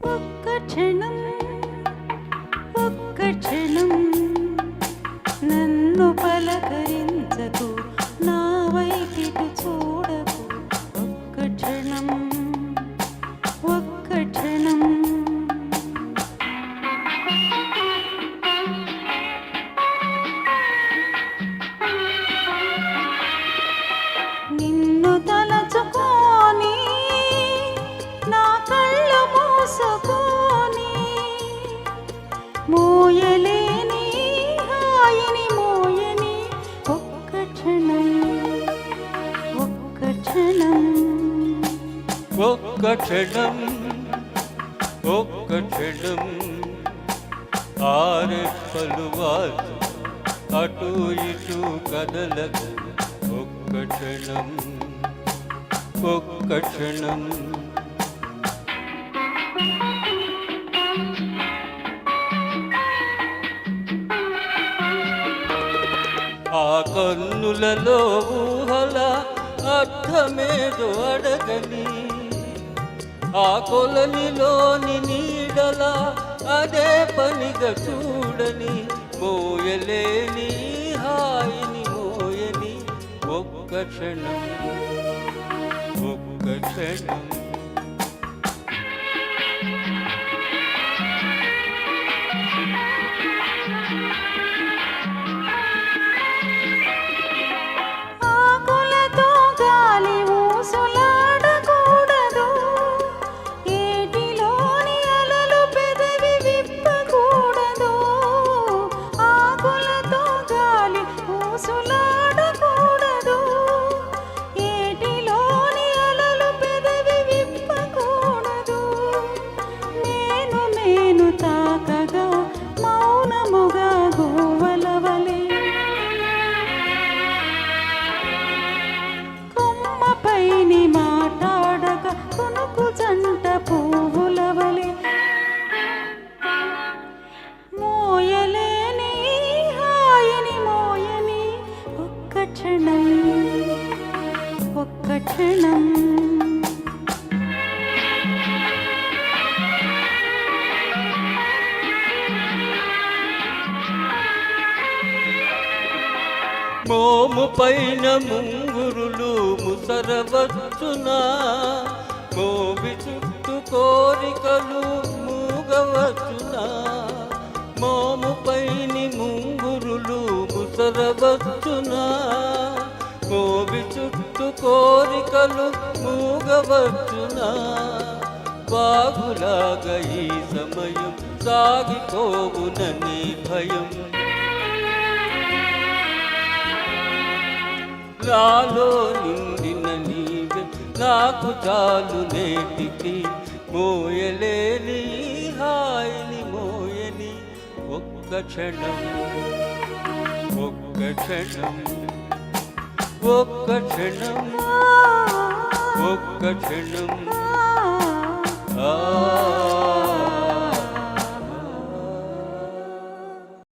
ఒక్క క్షణ ఒక్క క్షణం ఒక్క క్షణం ఆరెప్పలు వాల్చు అటు ఇటు కదలకు ఒక్క క్షణం ఒక్క క్షణం. ఆ కన్నులలో ఊహల అర్థమేదో అడగని ఆ కొలనిలోని నీడల అదే పనిగా చూడని మోయలేని హాయిని మోయని ఒక్క క్షణం ఒక్క క్షణం. క్షణం ఒక్క క్షణం. మోము పైన ముంగురులు ముసరవచ్చునా? మోవి చుట్టూ కోరికలు మూగవచ్చునా? మోము పైని ముంగురులు ముసరవచ్చు కోవి చుట్టూ కోరికలు మూగవచ్చునా బాగులాగా ఈ సమయం సాగిపోవునని భయం. నాలో నిండిన నీవే నాకు చాలు నేటికి. మోయలేని హాయిని మోయని ఒక్క క్షణం ఒక్క క్షణం. ఒక్క క్షణం ఒక్క క్షణం. ఆ.